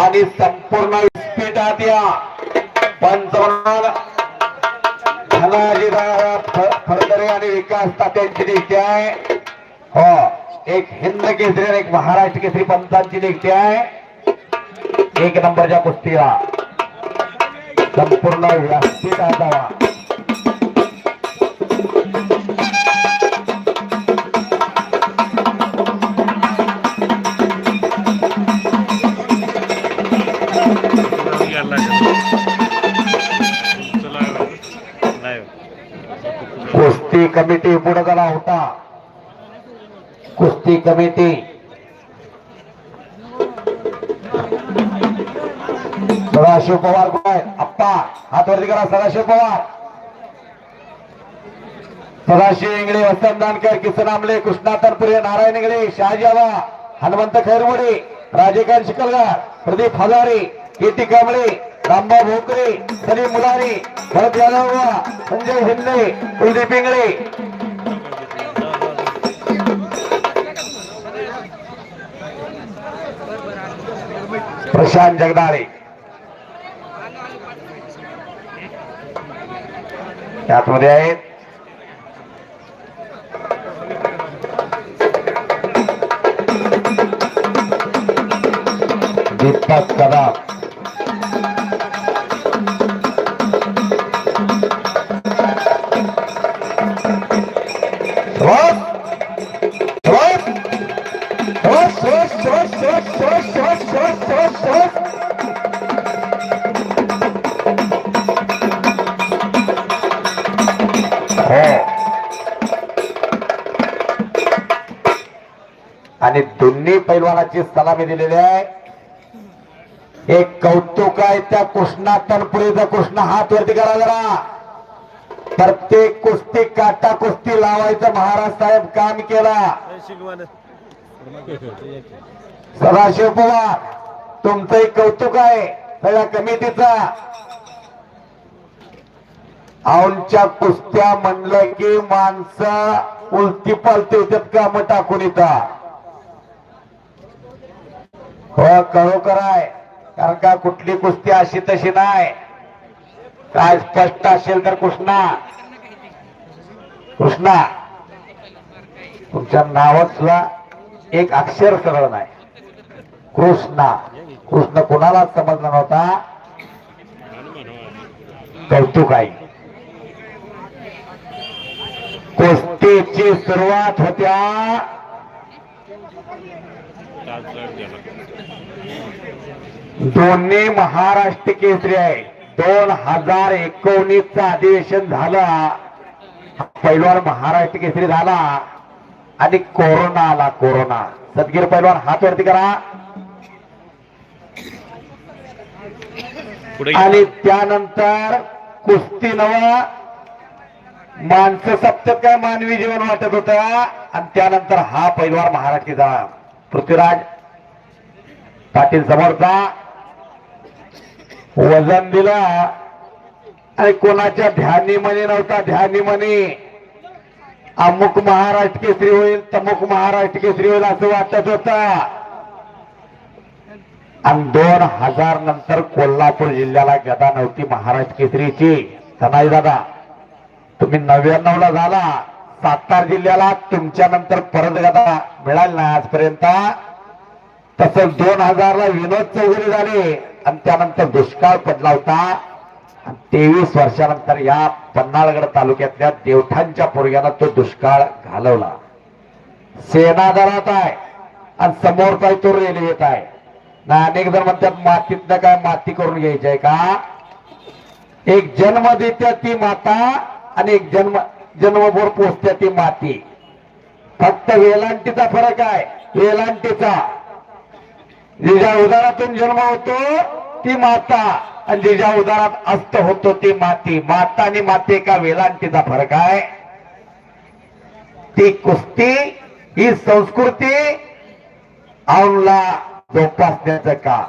आणि संपूर्ण विस्फिटात या पंतप्रधान धनाजीराव आणि विकास तात्यांची नियुक्ती आहे. हो एक हिंद केसरी आणि एक महाराष्ट्र केसरी पंतांची नियुक्ती आहे. एक नंबरच्या कुस्तीला संपूर्ण व्यासपीठ असावा कुस्ती कमिटी. सदाशिव पवार कोण आप्पा. हात वरती करा सदाशिव पवार. सदाशिव इंगळे वसंत दानकर किसन आमले कृष्णा तनपुरे नारायण इंगळे शहाजी हनुमंत खैरमुडे राजेकांत शिकलगार प्रदीप हजारे कीर्ती कांबळे रामबा भोकरे सलीम मुलारी भरत यादव संजय हिंदे कुलदीप इंगळे. प्रशांत जगदाळे. त्यातमध्ये आहेत. दीपक कदा हो. आणि दोन्ही पैलवानाची सलामी दिलेली आहे. एक कौतुक आहे त्या कृष्णा तनपुरीचा कृष्ण हात वरती करा जरा. प्रत्येक कुस्ती काटा कुस्ती लावायचं. महाराज साहेब काम केला. सदाशिव पवार तुमचं एक कौतुक आहे सगळ्या कमिटीचा. औंच्या कुस्त्या म्हणलं की माणसं उलटी पालती होत्यात काम टाकून येतात. हो खरोखर आहे. कारण का कुठली कुस्ती अशी तशी नाही. काय स्पष्ट असेल तर कृष्णा. कृष्णा. तुमच्या नावात एक अक्षर सरळ नाही. कृष्णा. कृष्ण कोणालाच समजला नव्हता? कौतुक आहे कुस्तीची सुरुवात होत्या. दोन्ही महाराष्ट्र केसरी आहे. दोन हजार एकोणीसचं अधिवेशन झालं. पैलवान महाराष्ट्र केसरी झाला. आणि कोरोना आला कोरोना. सदगीर पैलवान हात वरती करा. आणि त्यानंतर कुस्ती नव. माणसं सप्तक काय मानवी जीवन वाटत होत. आणि त्यानंतर हा पैलवान महाराष्ट्रीचा पृथ्वीराज पाटील समोरचा. वजन दिला. आणि कोणाच्या ध्यानी मनी नव्हता ध्यानी मनी अमुक महाराष्ट्र केसरी होईल तमुक महाराष्ट्र केसरी होईल असं वाटत होता. आणि दोन हजार नंतर कोल्हापूर जिल्ह्याला गदा नव्हती महाराष्ट्र केसरीची. सनाई दादा तुम्ही नव्याण्णव ला झाला. सातारा जिल्ह्याला तुमच्या नंतर परत गदा मिळाली नाही आजपर्यंत. तसंच दोन हजारला विनोद चौधरी झाले आणि त्यानंतर दुष्काळ पडला होता. तेवीस वर्षानंतर या पन्हाळगड तालुक्यातल्या देवठांच्या पोरग्यानं तो दुष्काळ घालवला. सेनादरात आहे आणि समोरचा तो रेल्वेत आहे. ना अनेक जण म्हणतात मातीतनं काय माती करून घ्यायची आहे का? एक जन्म देत्या ती माता आणि एक जन्म जन्मभर पोचत्या ती माती. फक्त वेलांटीचा फरक आहे वेलांटीचा. जिच्या उदारातून जन्म होतो ती माता. आणि जिच्या उदारात अस्त होतो ती माती. माता आणि माते का वेलांटीचा फरक आहे. ती कुस्ती ही संस्कृती औनला जोपासण्याचं का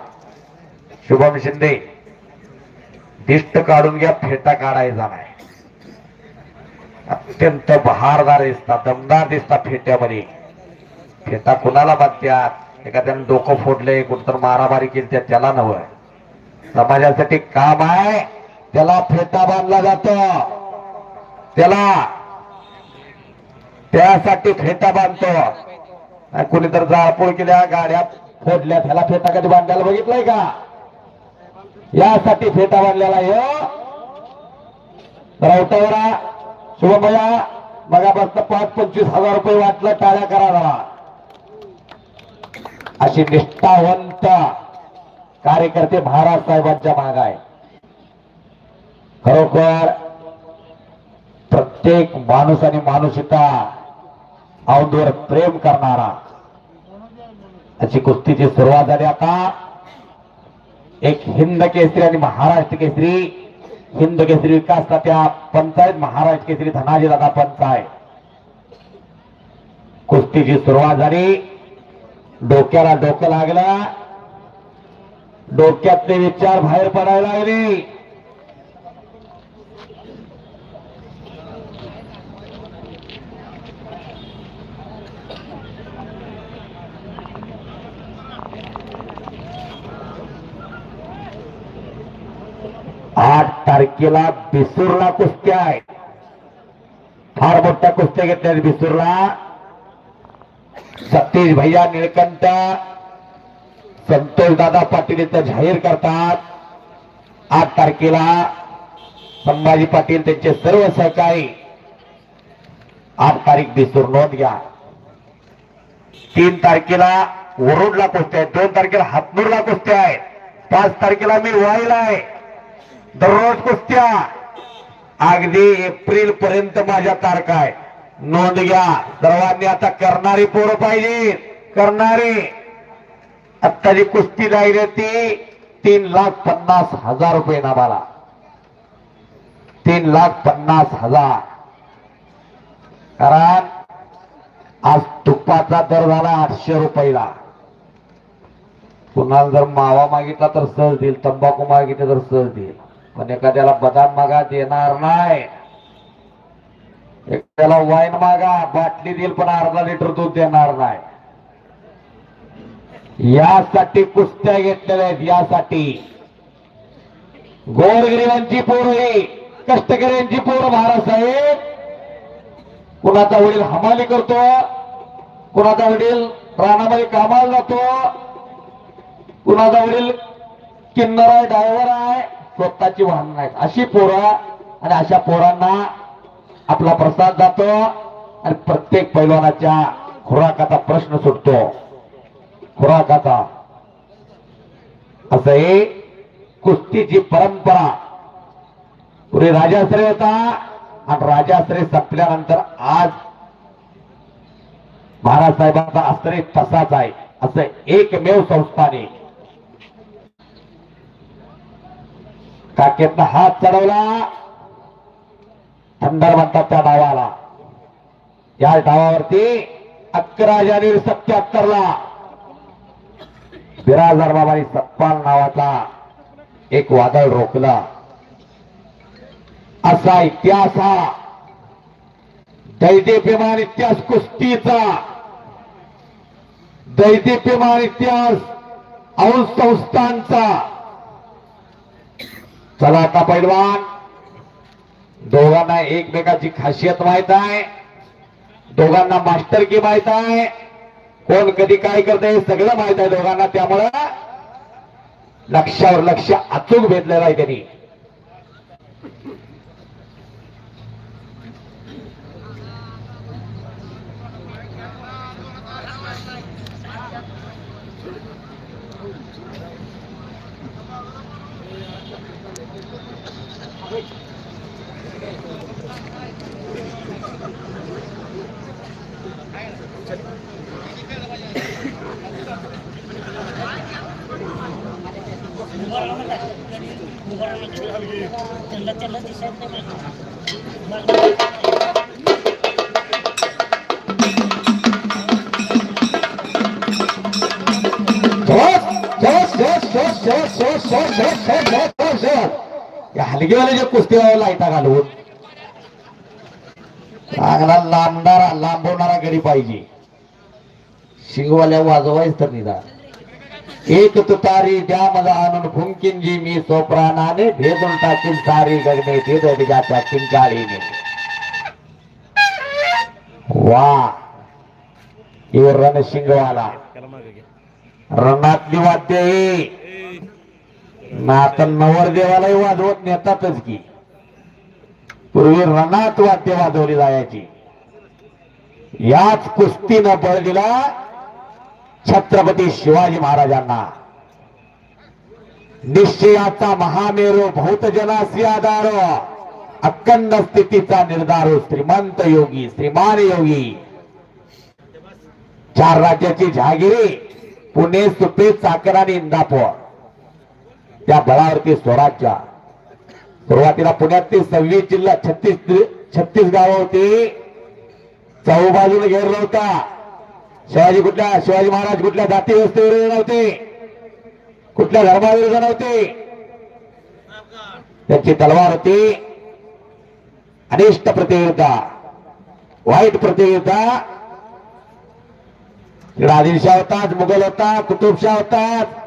शुभम शिंदे दिष्ट काढून घ्या फेटा काढायचा नाही. अत्यंत बहारदार दिसता दमदार दिसता फेट्यामध्ये. फेटा कुणाला बांधत्यात? एखाद्यानं डोकं फोडलंय कुठतर मारामारी केली त्याला नवं समाजासाठी काम आहे. त्याला फेटा बांधला जातो. त्याला त्यासाठी फेटा बांधतो. कुणी कोणी तर जाळपोळ केल्या गाड्या फोडल्या त्याला फेटा कधी बांधायला बघितलंय का? यासाठी फेटा बांधलेला आहे हो. रावतावरा शुभमया मगापासून पाच पंचवीस हजार रुपये वाटलं टाळ्या करा अशी निष्ठावंत कार्यकर्ते महाराज साहेबांच्या माग आहे खरोखर प्रत्येक माणूस आणि माणुसिता औंधवर प्रेम करणारा. अशी कुस्तीची सुरुवात झाली आता. एक हिंद केसरी आणि महाराष्ट्र केसरी. हिंद केसरी विकास त्या पंचायत महाराष्ट्र केसरी धनाजी दादा पंचायत कुस्तीची सुरुवात झाली. डोक्याला डोकं लागलं. डोक्यातले विचार बाहेर पडायला लागले. आठ तारखेला बिसूरला कुस्त्या आहेत. फार मोठ्या कुस्त्या घेतल्या बिसूरला. सतीश भैया निळकंठ संतोष दादा पाटील इथं जाहीर करतात. आठ तारखेला संभाजी पाटील त्यांचे सर्व सहकारी आठ तारीख दिसून नोंद घ्या. तीन तारखेला वरुडला कुस्त्या आहेत. दोन तारखेला हातनूरला कुस्त्या आहेत. पाच तारखेला मी वाईला आहे. दररोज कुस्त्या. अगदी एप्रिल पर्यंत माझ्या तारखा आहे नोंद घ्या. सर्वांनी आता करणारी पोरं पाहिजे करणारी. आत्ता कुस्ती राहिली ती. तीन लाख पन्नास हजार रुपये नाबाला. तीन लाख पन्नास हजार. कारण आज तुपाचा दर झाला आठशे रुपयाला. कुणाला जर मावा मागितला तर सहज देईल तंबाखू मागितला तर सहज देईल. पण एखाद्याला बदाम मागा देणार नाही. एखाद्याला वाईन मागा बाटली देईल पण अर्धा लिटर दूध देणार नाही. यासाठी कुस्त्या घेतलेल्या आहेत यासाठी. गोरगरिबांची पोर ही कष्टकऱ्यांची पोर महाराज साहेब. कुणाचा वडील हमाली करतो कुणाचा वडील रानामध्ये कामाला जातो कुणाचा वडील किन्नर आहे ड्रायव्हर आहे स्वतःची वाहन आहेत अशी पोरं आणि अशा पोरांना आपला प्रसाद जातो आणि प्रत्येक पैलवानाच्या खुराकाचा प्रश्न सुटतो. खुराकाचा असं हे कुस्तीची परंपरा. पुढे राजाश्रय होता आणि राजाश्रय संपल्यानंतर आज महाराज साहेबांचा आश्रय तसाच आहे. असं एकमेव संस्थाने काकेतनं हात चढवला. थंडर म्हणतात त्या डावाला. या डावावरती अकरा जानेवारी सत्याहत्तरला. बिराजदार बाबाने सप्पाल नावाचा एक वादळ रोखला. असा इतिहास हा दैदेप्यमान इतिहास कुस्तीचा. दैदेप्यमान इतिहास औ संस्थांचा चला आता पैलवान दोघांना एकमेकाची खासियत माहीत आहे. दोघांना मास्टर की माहीत आहे. कोण कधी काय करत हे सगळं माहीत आहे दोघांना. त्यामुळं लक्षावर लक्ष अचूक भेटलेलं आहे त्यांनी. जोश. जे कुस्ती लायटा घालून. चांगला लांबणारा लांबवणारा गडी पाहिजे. शिंगवाल्या वाजवायच तर निदान. एक तुतारी द्या द्यामला आणून फुंकिंजी मी सोप्रानाने भेदून टाकीन सारी गगने भेद जात्या किंकाळीने वा. इवर रण शिंगवाला रणातली वाद्य ना आता नवरदेवालाही वाजवत नेतातच की. पूर्वी रणात वाद्य वाजवली जायची. याच कुस्तीनं बळ दिला छत्रपती शिवाजी महाराजांना. निश्चयाचा महामेरू बहुतजनासी आधार. अखंड स्थितीचा निर्धार हो श्रीमंत योगी श्रीमान योगी. चार राज्याची जहागिरी पुणे सुपे चाकर आणि इंदापूर. त्या बळावरती स्वराज्य. सुरुवातीला पुण्यात ते सव्वीस जिल्हा छत्तीस छत्तीस गाव होती चौबाजून घेरला होता शिवाजी कुठल्या शिवाजी महाराज कुठल्या जाती व्यवस्थेवर नव्हते? कुठल्या धर्माविरुद्ध नव्हते? त्यांची तलवार होती. अनिष्ट प्रतियोगिता वाईट प्रतियोगिता. आदिलशाह होतात मुघल होता कुतुबशाह होतात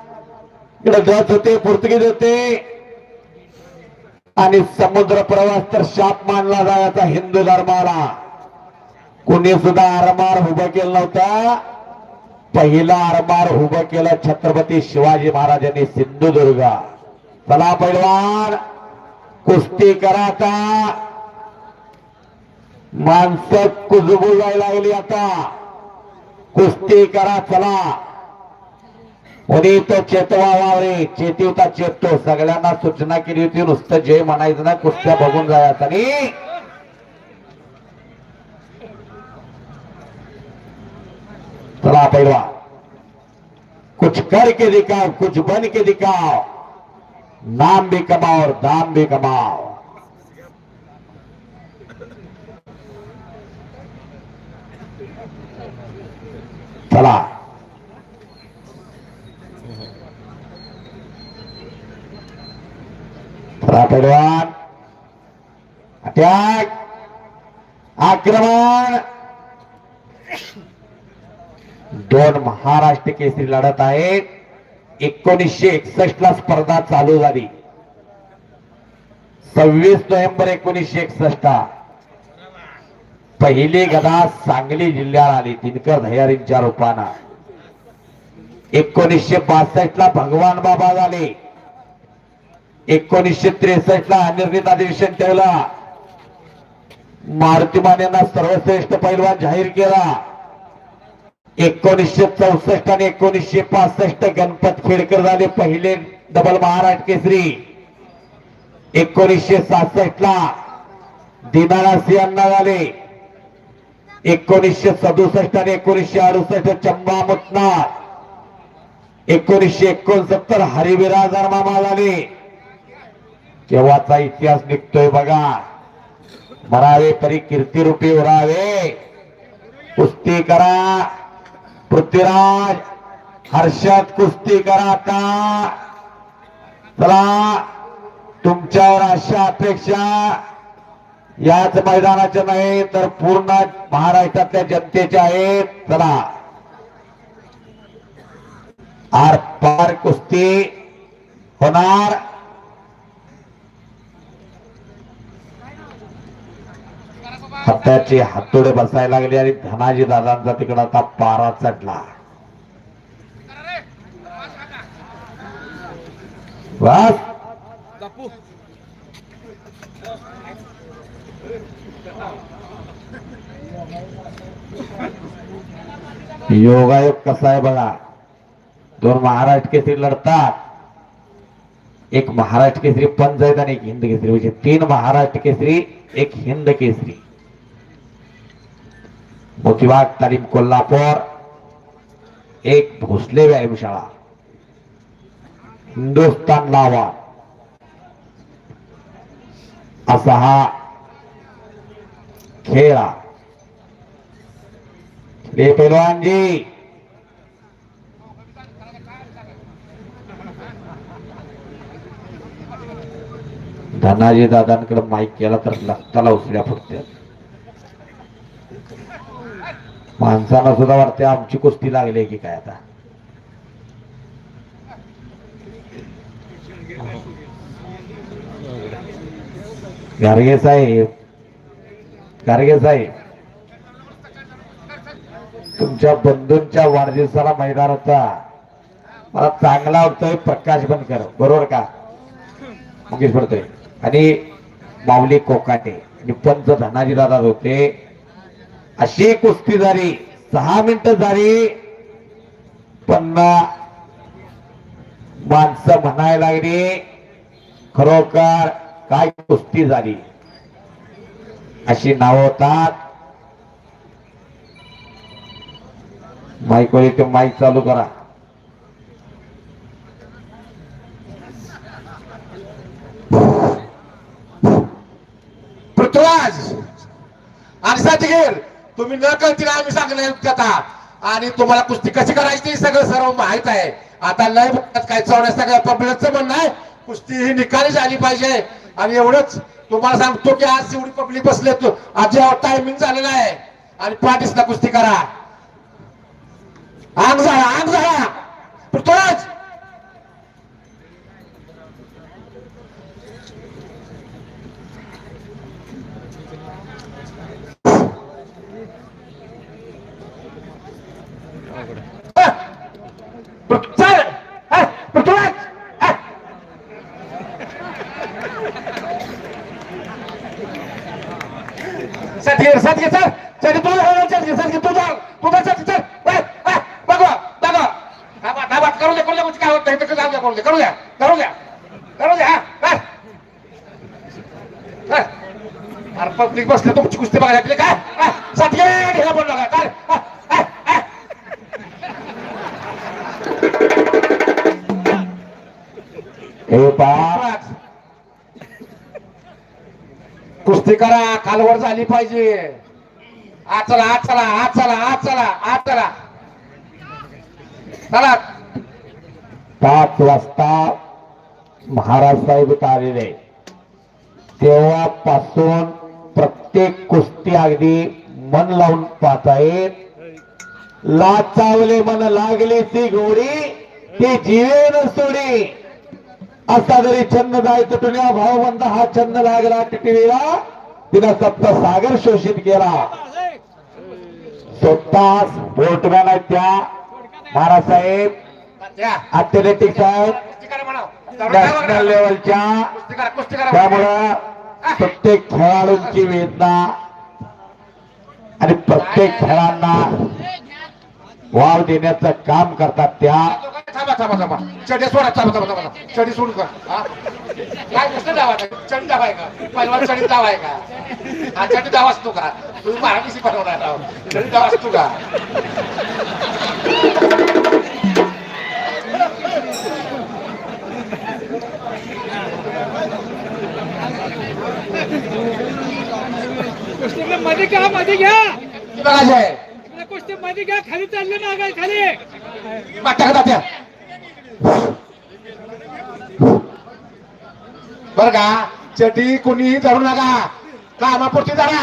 इकडे डच होते पोर्तुगीज होते. आणि समुद्र प्रवास तर शाप मानला जायचा हिंदू धर्माला. कुणी सुद्धा आरमार उभं केलं नव्हता. पहिला आरमार उभं केलं छत्रपती शिवाजी महाराजांनी सिंधुदुर्ग. चला पैलवान कुस्ती कराता माणसं कुजबू जायला लागली आता. कुस्ती करा चला. कोणी तो चेतवा वावरे चेतिवता चेतो सगळ्यांना सूचना केली होती नुसतं जय म्हणायचं ना कुस्त्या बघून जायचं आणि चला पहिला कुछ करके दिखाओ कुछ बन के दिखाओ. नाम भी कमाओ और दाम भी कमाओ. चला। राठोडवान अटॅक आक्रमण. दोन महाराष्ट्र केसरी लढत आहेत. एकोणीसशे एकसष्ट ला स्पर्धा चालू झाली. सव्वीस नोव्हेंबर एकोणीसशे एकसष्ट पहिली गदा सांगली जिल्ह्यात आली दिनकर धयारींच्या रूपानं. एकोणीसशे बासष्ट ला भगवान बाबा झाले. एकोणीसशे त्रेसष्ट ला अनिर्णित अधिवेशन ठेवला. मारुती मानेंना सर्वश्रेष्ठ पैलवान जाहीर केला. एकोणीसशे चौसष्ट आणि एकोणीसशे पासष्ट गणपत खेडकर झाले पहिले डबल महाराष्ट्र केसरी. एकोणीसशे सासष्ट ला दिनारासी अण्णा झाले. एकोणीसशे सदुसष्ट आणि एकोणीसशे अडुसष्ट चंबा मुतनार. एकोणीसशे एकोणसत्तर हरिविराज मामा झाले. केव्हाचा इतिहास निघतोय बघा. मरावे तरी कीर्तिरूपी उरावे. कुस्ती करा. पृथ्वीराज हर्षद कुस्ती करा का चला तुमच्यावर अशा अपेक्षा. याच मैदानाच्या नाही तर पूर्ण महाराष्ट्रातल्या जनतेच्या आहेत. चला. आर पार कुस्ती होणार. हाताचे हातोडे बसायला लागले आणि धनाजी दादांचा तिकडं आता पारा चढला. योगायोग कसा आहे बघा? दोन महाराष्ट्र केसरी लढतात. एक महाराष्ट्र केसरी पंच आहेत आणि एक हिंद केसरी. म्हणजे तीन महाराष्ट्र केसरी एक हिंद केसरी. मोतीबाग तालीम कोल्हापूर. एक भोसले व्यायामशाळा. हिंदुस्तान लावा. असा हा खेळ आहे. पैलवानजी. धनाजी दादांकडे माईक केला तर लक्षाला उचल्या फक्त. माणसाला सुद्धा वाटते आमची कुस्ती लागली की काय आता. गार्गे साहेब गार्गे साहेब तुमच्या बंधूंच्या वाढदिवसाला मैदानाचा मला चांगला वाटतोय प्रकाश बनकर बरोबर का? मुकेश पडतोय. आणि माऊली कोकाटे आणि पंच धनाजी दादा होते. अशी कुस्ती झाली सहा मिनिटं झाली पण माणसं म्हणायला लागली. खरोखर काय कुस्ती झाली? अशी नाव होतात. माईक ते माईक चालू करा. पृथ्वीराज आणि साथीगीर तुम्ही न कळतील आम्ही सांगणार कथा. आणि तुम्हाला कुस्ती कशी करायची सगळं सर्व माहीत आहे. आता लय काय चवण्या सगळ्या पब्लिकचं म्हणणं आहे कुस्ती ही निकाली झाली पाहिजे. आणि एवढंच तुम्हाला सांगतो की आज एवढी पब्लिक बसले तू आज टायमिंग झालेला आहे आणि पाठीसला कुस्ती करा. आग झाला आग झाला पृथ्वीराज चल हा, पृथ्वीराज हा. साथीगीर साथीगीर चल चल तू चल चल चल तू चल तू चल चल चल ए, ए, बघा बघा दाबा दाबा करू दे करू दे कुछ काय होत नाही तर जाऊ द्या करू दे करू द्या करू द्या करू द्या हा हा. हा. अरे पब्लिक बसले तुमची कुस्ती बघायला लागली काय हा, साथीगीर ह्याला बोललो का काय हा, हा, हा. हे पहा महाराज. कुस्ती करा खालवर झाली पाहिजे. आज चला आज चला आज चला आज चला आज चला. चला. पाच वाजता महाराज साहेब आलेले. तेव्हापासून प्रत्येक कुस्ती अगदी मन लावून पाहता येत लाचावले मन लागले ती गोडी ती जीवेन सोडी असा जरी छंद जायचं तुझ्या भावबंद हा छंद लागला टीव्हीला तिनं सप्त सागर शोषित केला. स्वतः स्पोर्टमॅन आहेत त्या. महाराज साहेब. अथलेटिक्स आहेत. नॅशनल लेवलच्या त्यामुळं प्रत्येक खेळाडूंची वेदना आणि प्रत्येक खेळांना वाव देण्याचं काम करतात त्या थांबा थांबा थांबा. चढे सोडा थांबा थांबा थांबा. चढी सोडू का? हा? काय कसं दावा चढी दावा आहे का? पहिला चढी दावा आहे का? हा चढी दावा असतो का? तुम्ही महाराष्ट्री बनवणार राव चढी दावा असतो का? मध्ये घ्या. मध्ये घ्या मध्ये घ्या खाली चालले काय खाली. मागच्या का तात्या बर का? चटी कुणीही धरू नका. कामापुरती धरा.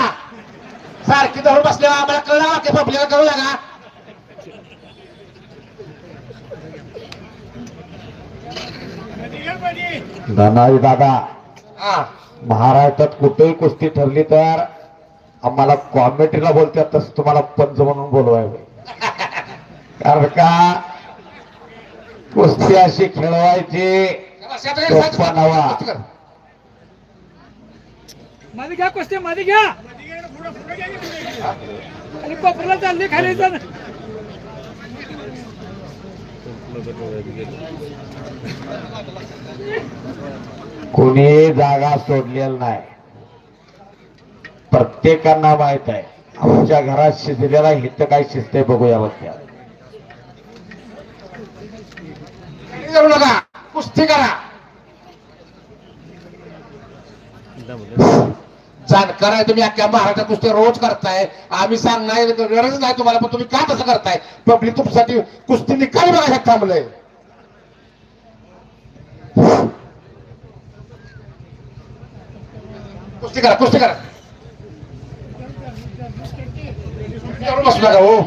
सारखी धरून बसल्यावर आम्हाला कळलं की? पब्लिकला कळू नका दादा महाराष्ट्रात कुठेही कुस्ती ठरली तर आम्हाला कॉमेंट्रीला बोलतात तसं तुम्हाला पंच म्हणून बोलवाय कारण का? कुस्ती अशी खेळवायची. मध्ये घ्या कुस्ती मध्ये घ्या. आणि कोपऱ्याला चालले खाली जाण कोणी जागा सोडलेला नाही. प्रत्येकांना माहीत आहे. आमच्या घरात शिजलेला हित काय शिजते बघूया बघ्या नका. कुस्ती करा. जाणकार आहे तुम्ही अख्ख्या महाराष्ट्रात कुस्ती रोज करताय. आम्ही सांगणार गरज नाही तुम्हाला पण तुम्ही का तसं करताय? पब्लिक तुमच्यासाठी कुस्ती निकाली शकता थांबलंय. कुस्ती करा कुस्ती करा. करून बसू नका हो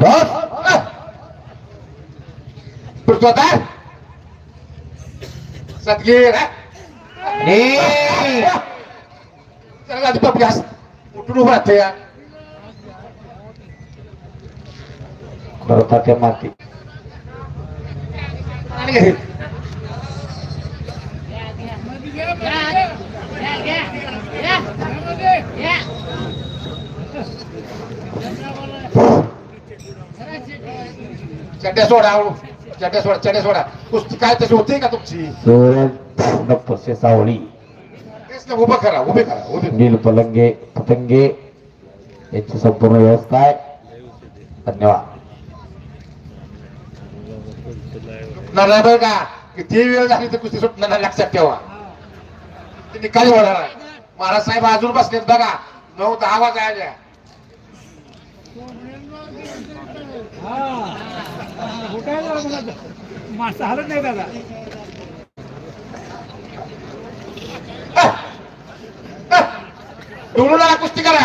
बस. पुढचं आता सदगीर हा? चला आधी पप्पी हस. उठून उभं राहते या करता त्या माती आणि घे. चड्ड्या सोडा हो. चड्ड्या सोडा चड्ड्या सोडा. कुस्ती काय तशी होती का तुमची? नपसे सावळी उभं करा उभे करा उभे नील पलंगे पतंगे यांची संपूर्ण व्यवस्था आहे. धन्यवाद. सुटणार नाही बरं का? किती वेळ झाली तर कुस्ती सुटणार नाही लक्षात ठेवा. ते निकाली होणार? आहे महाराज साहेब अजून बसलेत बघा. नऊ दहा वाजा हरत नाही दादा डोळू कुस्ती करा.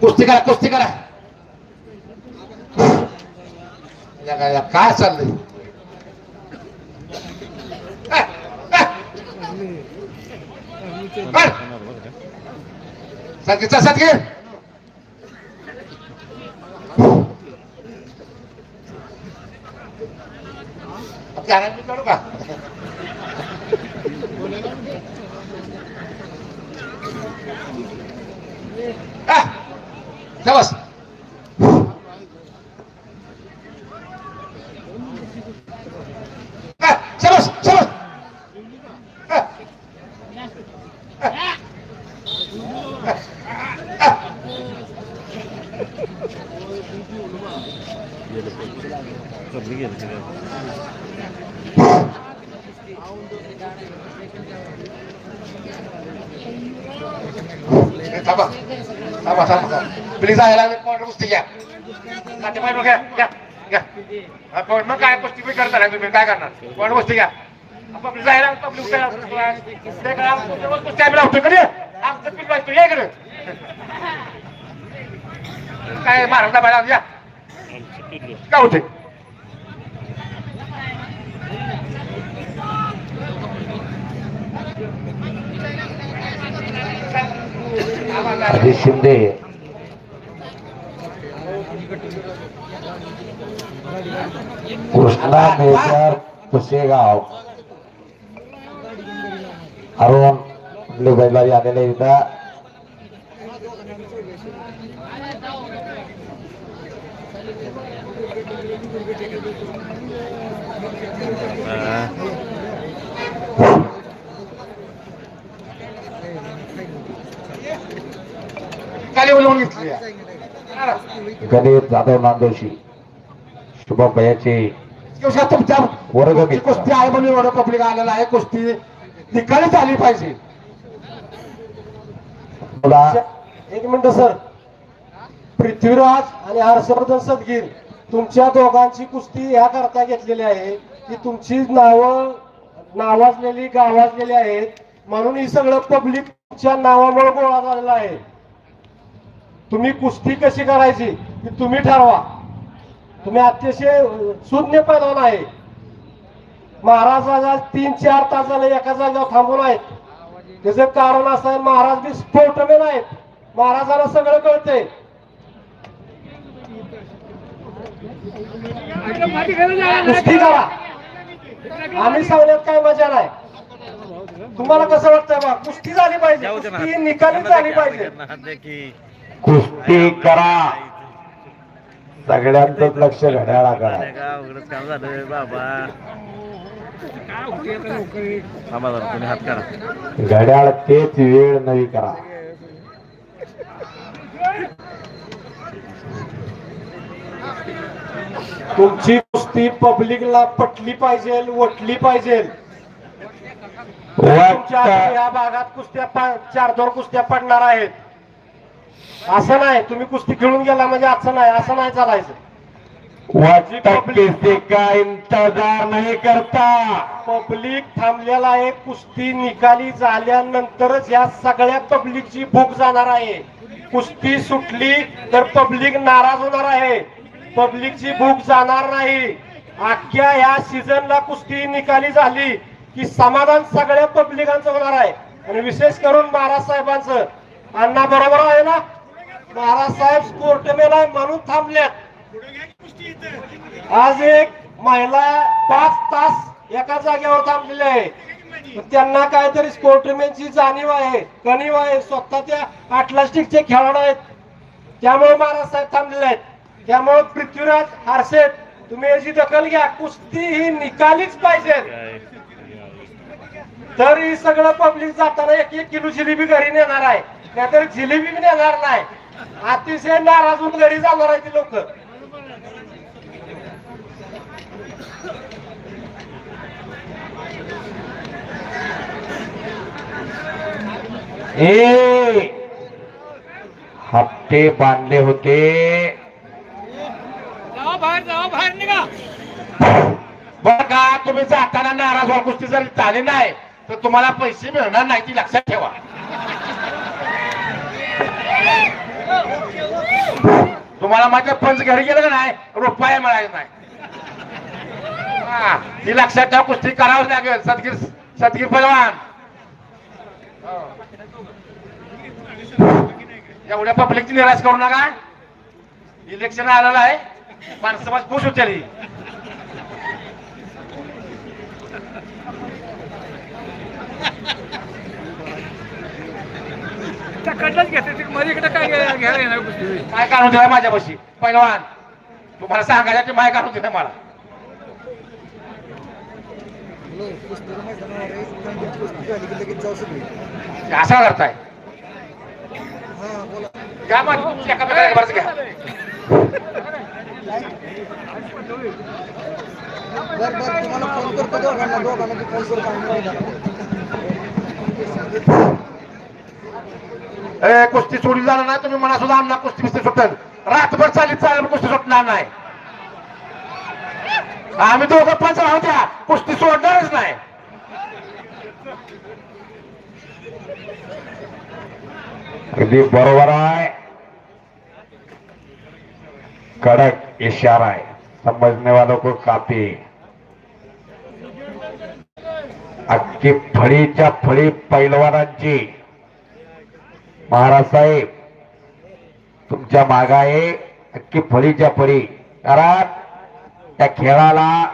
कुस्ती करा कुस्ती करा. या या काय चाललंय? सातगीरचा सातगीर चल, करू का? नमस्कार प्लीज आहे कोण कुस्ती घ्या. घ्या घ्या घ्या. मग काय कुस्ती बी करता तुम्ही काय करणार? कोण कुस्ती घ्या. पब्लिक जायला पब्लिक लावतो आमचं वाजतो या इकडे. काय महाराज बाळा या. काय होते? शिंदे कृष्णा मेजर कुशेगाव अरुण आपले बैलारी आलेले इथं गणेश जाधव नांदोशी शुभम भयाचे दिवसात तुमच्या वर्ग. कुस्ती आहे म्हणून एवढं पब्लिक आलेलं आहे. कुस्ती निकाली झाली पाहिजे. एक मिनिट सर पृथ्वीराज आणि हर्षवर्धन सदगीर तुमच्या दोघांची कुस्ती या करता घेतलेली आहे. की तुमची नावं नावाजलेली गावाजलेली आहेत. म्हणून ही सगळं पब्लिक तुमच्या नावामुळे गोळा झालेला आहे. तुम्ही कुस्ती कशी करायची तुम्ही ठरवा. तुम्ही अतिशय सुज्ञ पैलवान आहे. महाराज आज तीन चार तास झाले एका जागेवर थांबून आहेत त्याचं कारण असं महाराज बी स्पोर्टमॅन आहेत. महाराजांना सगळं कळतंय. कुस्ती करा आम्ही सांगण्यात काय मजा नाही. तुम्हाला कसं वाटतंय बा? कुस्ती झाली पाहिजे कुस्ती निकाली झाली पाहिजे. कुस्ती करा. सगळ्यांचंच लक्ष घड्याळाकडे बाबा घड्याळ तेच वेळ नवी करा. तुमची कुस्ती पब्लिकला पटली पाहिजे वटली पाहिजे. या भागात कुस्त्या चार दोन कुस्त्या पडणार आहेत. असं नाही तुम्ही कुस्ती खेळून गेला म्हणजे असं नाही असं नाही चालायचं. का इंतजार नहीं करता. पब्लिक थांबलेला आहे कुस्ती निकाली झाल्यानंतरच या सगळ्या पब्लिकची भूक जाणार आहे. कुस्ती सुटली तर पब्लिक नाराज होणार आहे. पब्लिकची भूक जाणार नाही. अख्ख्या या सीझनला कुस्ती निकाली झाली की समाधान सगळ्या पब्लिकांचं होणार आहे. आणि विशेष करून महाराज साहेबांचं अण्णा बरोबर आहे ना? महाराज साहेब कोर्टमेन आहे म्हणून थांबल्यात आज एक महिला पाच तास एका जागेवर थांबलेली आहे. त्यांना काहीतरी स्पोर्टमॅनची जाणीव आहे कणीव आहे. स्वतः त्या अटलास्टिकचे खेळाडू आहेत. त्यामुळे महाराज साहेब थांबलेले आहेत. त्यामुळे पृथ्वीराज हारसेट तुम्ही याची दखल घ्या. कुस्ती ही निकालीच पाहिजे. तर ही सगळं पब्लिक जाताना एक एक किलो जिलेबी घरी नेणार आहे. नाहीतर जिलेबी बी नेणार नाही. अतिशय नाराज होऊन घरी जाणार आहे ती लोक. ए हप्ते बांधले होते. जावा बाहेर जावा बाहेर निघा. बरं का तुम्ही जाताना नाराज व्हा कुस्ती जर झाली नाही तर तुम्हाला पैसे मिळणार नाही ती लक्षात ठेवा. तुम्हाला माझ्या पंच घरी गेलं का नाही? रुपया मिळायचा नाही. हा, ती लक्षात ठेवा कुस्ती करावंच लागेल. सदगीर सदगीर पलवान हो. एवढ्या पब्लिकची निराश करू नका. इलेक्शन आलेलं आहे. माणसं समाज खुश होते कडलंच घेते ते मध्ये इकडे काय घ्यायला येणार काय काढून दिलाय माझ्यापाशी? पहिलवान तुम्हाला सांगायचं की माय काढून दिलं मला. हे असं करताय. घ्या मग तुमची एका प्रकारे बरंच घ्या. ए कुस्ती सोडली जाणार नाही तुम्ही म्हणा सुद्धा आमना कुस्ती बिस्ती सुटल रातभर चालीत चालेल कुस्ती सुटणार नाही. आम्ही दोघं पंच द्या कुस्ती सोडणारच नाही. अगदी बरोबर आहे. कडक इशारा आहे. समझने वालों को काफी अख्खी फळीच्या फळी पैलवानांची. महाराज साहेब तुमच्या माग आहे अख्खी फळीच्या फळी. कारण त्या खेळाला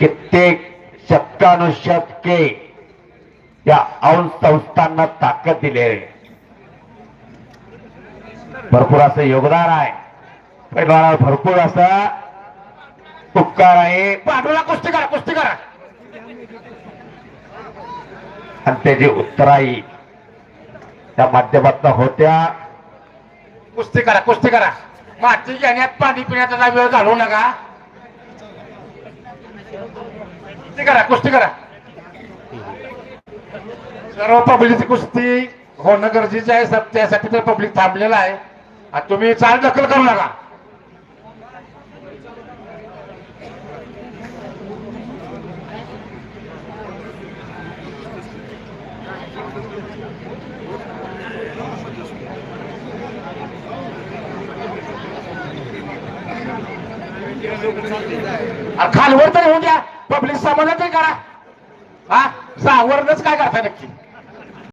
कित्येक शतकानुशतके त्या औंध संस्थांना ताकद दिली आहे. भरपूर असं योगदान आहे. पैलवानाला भरपूर असं उपकार आहे. पाठवला कुस्ती करा कुस्ती करा. आणि त्याची उत्तराई त्या माध्यमातून होत्या. कुस्ती करा कुस्ती करा. माती घेण्यात पाणी पिण्याचा वेळ घालवू नका. कुस्ती करा कुस्ती करा. सर्व पब्लिकची कुस्ती होणं गरजेचं आहे सब- त्यासाठी तर पब्लिक थांबलेलं आहे. आणि तुम्ही चाल दखल करू नका. खालवर तरी होऊन द्या. पब्लिक समाधान तरी करा. हा? सावरच काय करता नक्की?